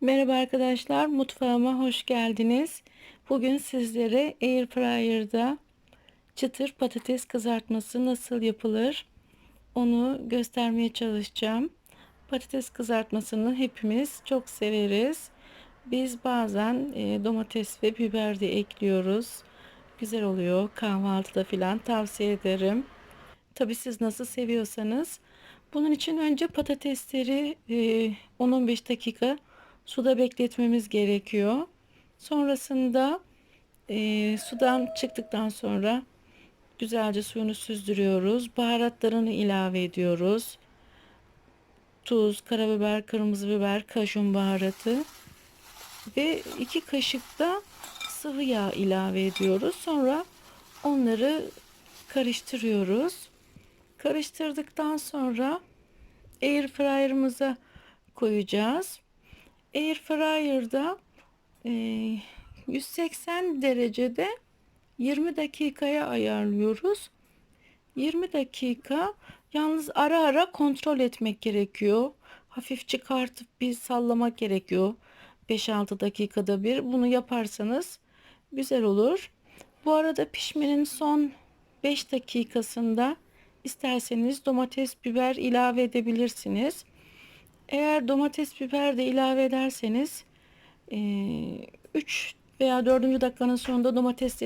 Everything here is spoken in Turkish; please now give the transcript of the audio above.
Merhaba arkadaşlar, mutfağıma hoş geldiniz. Bugün sizlere Air Fryer'da çıtır patates kızartması nasıl yapılır onu göstermeye çalışacağım. Patates kızartmasını hepimiz çok severiz. Biz bazen e, domates ve biber de ekliyoruz. Güzel oluyor kahvaltıda filan tavsiye ederim. Tabi siz nasıl seviyorsanız. Bunun için önce patatesleri e, 10-15 dakika suda bekletmemiz gerekiyor. Sonrasında e, sudan çıktıktan sonra güzelce suyunu süzdürüyoruz. Baharatlarını ilave ediyoruz. Tuz, karabiber, kırmızı biber, kajun baharatı ve iki kaşık da sıvı yağ ilave ediyoruz. Sonra onları karıştırıyoruz. Karıştırdıktan sonra air fryer'ımıza koyacağız. Air fryer'da e, 180 derecede 20 dakikaya ayarlıyoruz. 20 dakika yalnız ara ara kontrol etmek gerekiyor. Hafif çıkartıp bir sallamak gerekiyor. 5-6 dakikada bir bunu yaparsanız güzel olur. Bu arada pişmenin son 5 dakikasında isterseniz domates biber ilave edebilirsiniz. Eğer domates biber de ilave ederseniz 3 veya 4. dakikanın sonunda domatesleri